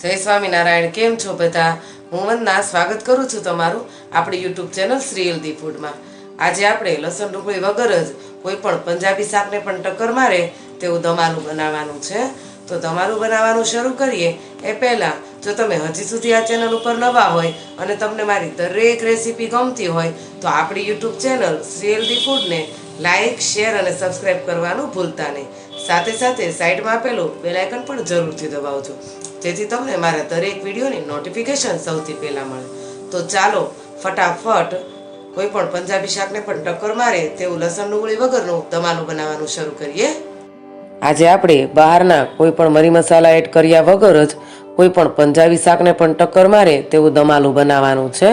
જય સ્વામિનારાયણ, કેમ છો બધા? હું વંદના, સ્વાગત કરું છું તમારું આપણી યુટ્યુબ ચેનલ શ્રી હેલ્ધી ફૂડમાં. આજે આપણે લસણ ડુંગળી વગર જ કોઈ પણ પંજાબી શાકને પણ ટક્કર મારે તેવું દમાલું બનાવવાનું છે. તો તમારું બનાવવાનું શરૂ કરીએ. એ પહેલાં જો તમે હજી સુધી આ ચેનલ ઉપર નવા હોય અને તમને મારી દરેક રેસીપી ગમતી હોય, તો આપણી યુટ્યુબ ચેનલ શ્રી હેલ્ધી ફૂડને લાઇક શેર અને સબસ્ક્રાઇબ કરવાનું ભૂલતા નહીં. સાથે સાથે સાઈડમાં આપેલું બેલાઇકન પણ જરૂરથી દબાવજો. જેથી તમને મારા દરેક વિડીયોની નોટિફિકેશન સૌથી પહેલાં મળે. તો ચાલો, ફટાફટ કોઈ પણ પંજાબી શાકને પણ ટક્કર મારે તેવું લસણ ડુંગળી વગરનું દમાલું બનાવવાનું શરૂ કરીએ. આજે આપણે બહારના કોઈ પણ મરી મસાલા એડ કર્યા વગર જ કોઈ પણ પંજાબી શાકને પણ ટક્કર મારે તેવું દમાલું બનાવવાનું છે.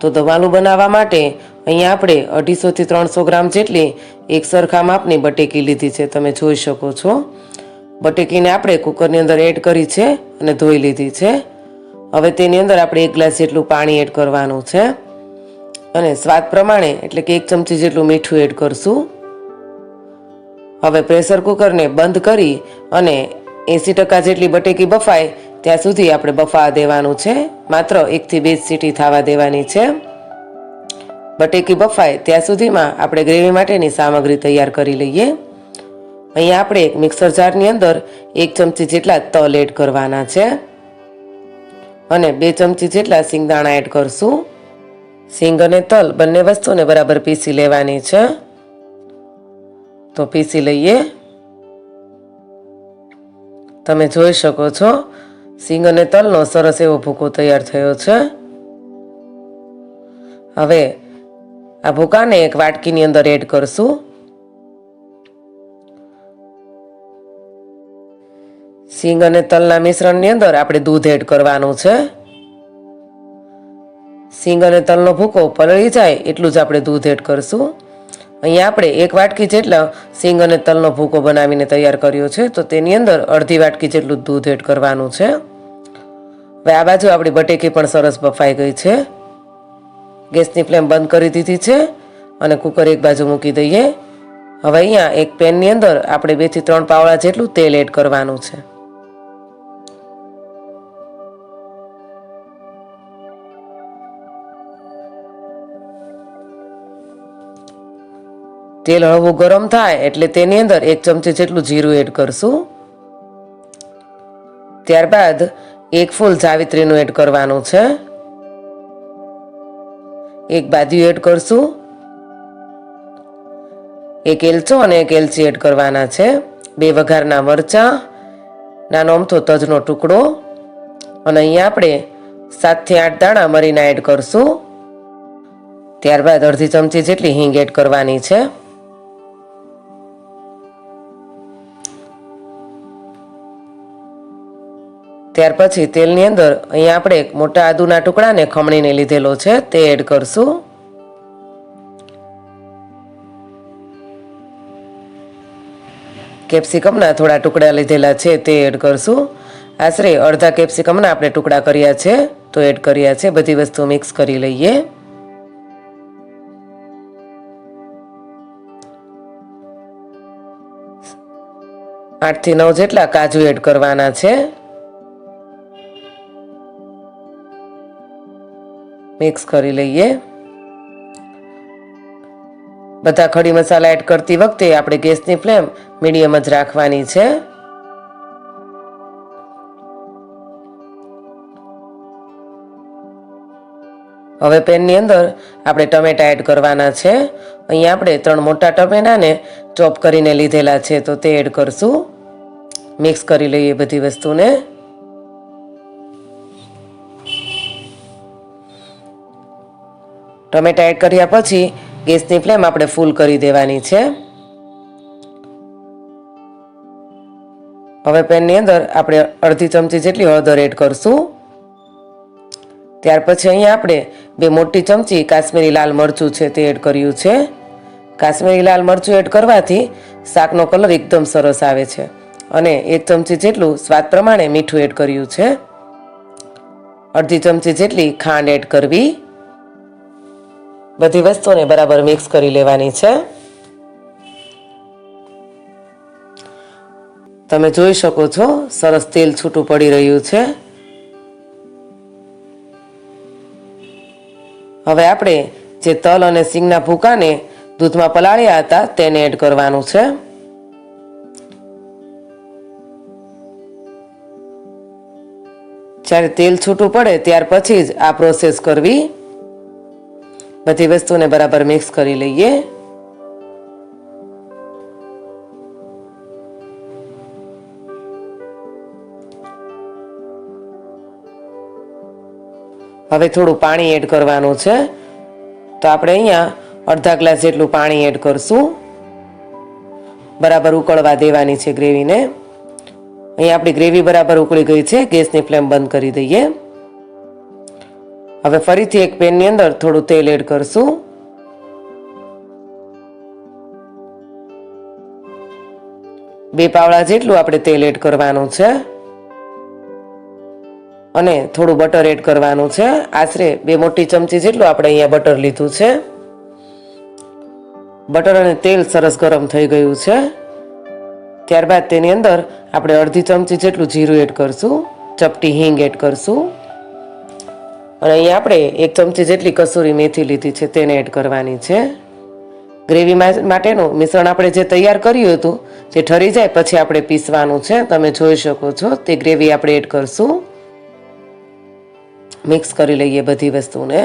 તો દમાલું બનાવવા માટે અહીંયા આપણે અઢીસોથી ત્રણસો ગ્રામ જેટલી એક સરખા માપની બટેકી લીધી છે. તમે જોઈ શકો છો. બટેકીને આપણે કુકરની અંદર એડ કરી છે અને ધોઈ લીધી છે. હવે તેની અંદર આપણે એક ગ્લાસ જેટલું પાણી એડ કરવાનું છે. અને સ્વાદ પ્રમાણે એટલે કે એક ચમચી જેટલું મીઠું એડ કરશું. હવે પ્રેશર કુકરને બંધ કરી અને એંસી ટકા જેટલી બટેકી બફાય ત્યાં સુધી આપણે બફા દેવાનું છે. માત્ર એકથી બે સીટી થવા દેવાની છે. બટેકી બફાય ત્યાં સુધીમાં આપણે ગ્રેવી માટેની સામગ્રી તૈયાર કરી લઈએ. અહીંયા આપણે એક મિક્સર જારની અંદર એક ચમચી જેટલા તલ એડ કરવાના છે. અને બે ચમચી જેટલા સિંગદાણા એડ કરશું. સિંગ અને તલ બંને વસ્તુને બરાબર પીસી લેવાની છે. તો પીસી લઈએ. તમે જોઈ શકો છો, સિંગ અને તલનો સરસ એવો ભૂકો તૈયાર થયો છે. હવે આ ભૂકાને એક વાટકીની અંદર એડ કરશું. સિંગ અને તલના મિશ્રણની અંદર આપણે દૂધ એડ કરવાનું છે. સિંગ અને તલનો ભૂકો પલળી જાય એટલું જ આપણે દૂધ એડ કરશું. અહીંયા આપણે એક વાટકી જેટલા સિંગ અને તલનો ભૂકો બનાવીને તૈયાર કર્યો છે, તો તેની અંદર અડધી વાટકી જેટલું દૂધ એડ કરવાનું છે. હવે આ બાજુ આપણી બટેકી પણ સરસ બફાઈ ગઈ છે. ગેસની ફ્લેમ બંધ કરી દીધી છે અને કુકર એક બાજુ મૂકી દઈએ. હવે અહીંયા એક પેનની અંદર આપણે બેથી ત્રણ પાવડા જેટલું તેલ એડ કરવાનું છે. તેલ હળવું ગરમ થાય એટલે તેની અંદર એક ચમચી જેટલું જીરું એડ કરશું. ત્યારબાદ એક ફૂલ જાવિત્રીનું એડ કરવાનું છે. એક બાદિયું એડ કરશું. એક એલચો અને એક એલચી એડ કરવાના છે. બે વઘારના મરચાં, નાનો અમથો તજનો ટુકડો અને અહીંયા આપણે સાતથી આઠ દાણા મરીના એડ કરશું. ત્યારબાદ અડધી ચમચી જેટલી હિંગ એડ કરવાની છે. ત્યાર પછી તેલની અંદર અહીંયા આપણે એક મોટા આદુના ટુકડાને ખમણીને લીધેલો છે, તે એડ કરશું. કેપ્સિકમના થોડા ટુકડા લીધેલા છે, તે એડ કરશું. આશરે અડધા કેપ્સિકમના આપણે ટુકડા કર્યા છે, તો એડ કર્યા છે. બધી વસ્તુ મિક્સ કરી લઈએ. આઠથી નવ જેટલા કાજુ એડ કરવાના છે. મિક્સ કરી લઈએ. બધા ખડી મસાલા એડ કરતી વખતે આપણે ગેસની ફ્લેમ મીડિયમ જ રાખવાની છે. હવે પેનની અંદર આપણે ટમેટા એડ કરવાના છે. અહીંયા આપણે ત્રણ મોટા ટમેટાને ચોપ કરીને લીધેલા છે, તો તે એડ કરશું. મિક્સ કરી લઈએ બધી વસ્તુને. ટમેટા એડ કર્યા પછી ગેસની ફ્લેમ આપણે ફૂલ કરી દેવાની છે. હવે પેનની અંદર આપણે અડધી ચમચી જેટલી હળદર એડ કરશું. ત્યાર પછી અહીંયા આપણે બે મોટી ચમચી કાશ્મીરી લાલ મરચું છે તે એડ કર્યું છે. કાશ્મીરી લાલ મરચું એડ કરવાથી શાકનો કલર એકદમ સરસ આવે છે અને એક ચમચી જેટલું સ્વાદ પ્રમાણે મીઠું એડ કર્યું છે. અડધી ચમચી જેટલી ખાંડ એડ કરવી. બધી વસ્તુને બરાબર મિક્સ કરી લેવાની છે. તમે જોઈ શકો છો, સરસ તેલ છૂટું પડી રહ્યું છે. હવે આપણે જે તલ અને સિંગના ભૂકાને દૂધમાં પલાળ્યા હતા, તેને એડ કરવાનું છે. જ્યારે તેલ છૂટું પડે, ત્યાર પછી જ આ પ્રોસેસ કરવી. બધી વસ્તુને બરાબર મિક્સ કરી લઈએ. હવે થોડું પાણી એડ કરવાનું છે. તો આપણે અહીંયા અડધા ગ્લાસ જેટલું પાણી એડ કરશું. બરાબર ઉકળવા દેવાની છે ગ્રેવીને અહીંયા આપણી ગ્રેવી બરાબર ઉકળી ગઈ છે. ગેસની ફ્લેમ બંધ કરી દઈએ. હવે ફરીથી એક પેનની અંદર થોડું તેલ એડ કરશું. બે પાવડા જેટલું આપણે તેલ એડ કરવાનું છે. અને થોડું બટર એડ કરવાનું છે. આશરે બે મોટી ચમચી જેટલું આપણે અહીંયા બટર લીધું છે. બટર અને તેલ સરસ ગરમ થઈ ગયું છે. ત્યારબાદ તેની અંદર આપણે અડધી ચમચી જેટલું જીરું એડ કરશું. ચપટી હિંગ એડ કરશું. અને અહીંયા આપણે એક ચમચી જેટલી કસૂરી મેથી લીધી છે, તેને એડ કરવાની છે. ગ્રેવી માટેનું મિશ્રણ આપણે જે તૈયાર કર્યું હતું તે ઠરી જાય પછી આપણે પીસવાનું છે. તમે જોઈ શકો છો, તે ગ્રેવી આપણે એડ કરશું. મિક્સ કરી લઈએ બધી વસ્તુને.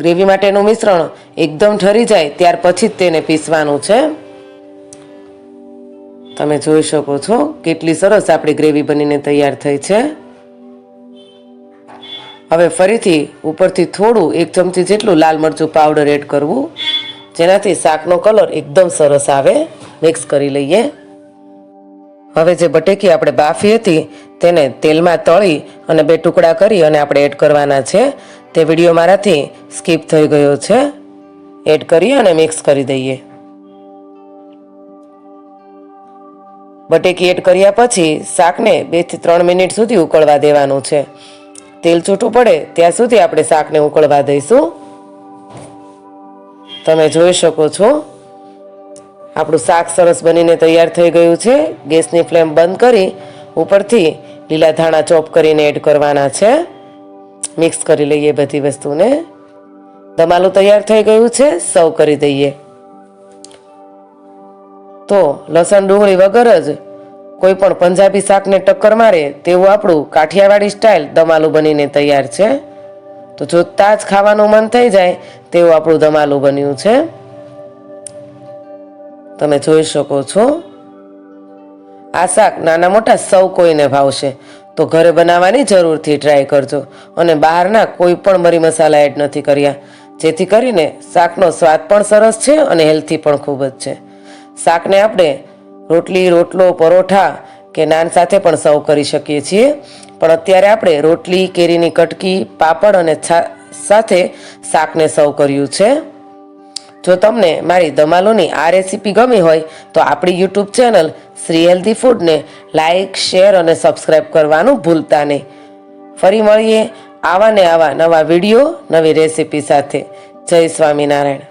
ગ્રેવી માટેનું મિશ્રણ એકદમ ઠરી જાય, ત્યાર પછી જ તેને પીસવાનું છે. તમે જોઈ શકો છો કેટલી સરસ આપણી ગ્રેવી બનીને તૈયાર થઈ છે. હવે ફરીથી ઉપરથી થોડું એક ચમચી જેટલું લાલ મરચું પાવડર એડ કરવું. જેનાથી શાકનો કલર એકદમ સરસ આવે. મિક્સ કરી લઈએ. હવે જે બટેકી આપણે બાફી હતી તેને તેલમાં તળી અને બે ટુકડા કરી અને આપણે એડ કરવાના છે. તે વીડિયો મારાથી સ્કીપ થઈ ગયો છે. એડ કરી અને મિક્સ કરી દઈએ. બટેકી એડ કર્યા પછી શાકને બેથી ત્રણ મિનિટ સુધી ઉકળવા દેવાનું છે. તેલ છૂટું પડે ત્યાં સુધી આપણે શાકને ઉકળવા દઈશું. તમે જોઈ શકો છો. આપણું શાક સરસ બનીને તૈયાર થઈ ગયું છે. ગેસની ફ્લેમ બંધ કરી ઉપરથી લીલા ધાણા ચોપ કરીને એડ કરવાના છે. મિક્સ કરી લઈએ બધી વસ્તુને. દમાલું તૈયાર થઈ ગયું છે. સર્વ કરી દઈએ. તો લસણ ડુંગળી વગર જ કોઈ પણ પંજાબી શાકને ટક્કર મારે તેવું આપણું કાઠિયાવાડી સ્ટાઇલ દમાલું બનીને તૈયાર છે. તો જોતા જ ખાવાનું મન થઈ જાય તેવું આપણું દમાલું બન્યું છે. તમે જોઈ શકો છો. આ શાક નાના મોટા સૌ કોઈને ભાવશે. તો ઘરે બનાવવાની જરૂરથી ટ્રાય કરજો. અને બહારના કોઈ પણ મરી મસાલા એડ નથી કર્યા. જેથી કરીને શાકનો સ્વાદ પણ સરસ છે અને હેલ્થી પણ ખૂબ જ છે. શાકને આપણે રોટલી, રોટલો, પરોઠા કે નાન સાથે પણ સર્વ કરી શકીએ છીએ. પણ અત્યારે આપણે રોટલી, કેરીની કટકી, પાપડ અને સાથે શાકને સર્વ કર્યું છે. જો તમને મારી ધમાલોની આ રેસીપી ગમી હોય, તો આપણી યુટ્યુબ ચેનલ શ્રી હેલ્ધી ફૂડને લાઇક શેર અને સબસ્ક્રાઈબ કરવાનું ભૂલતા નહીં. ફરી મળીએ આવા ને આવા નવા વીડિયો, નવી રેસીપી સાથે. જય સ્વામિનારાયણ.